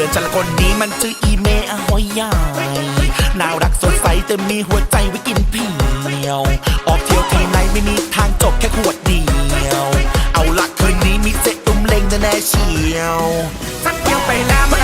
มือนฉัคนนี้มันชื่ออีเมอหอยยายน่ารักสดใสแต่มีหัวใจไว้กินเพียว ออกเที่ยวทีไหนไม่มีทางจบแค่ขวดเดียว เอาละคืนนี้มีเซ็ตุ้มเล็งแน่เชียวสักเที่ยวไปแล้ว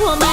我们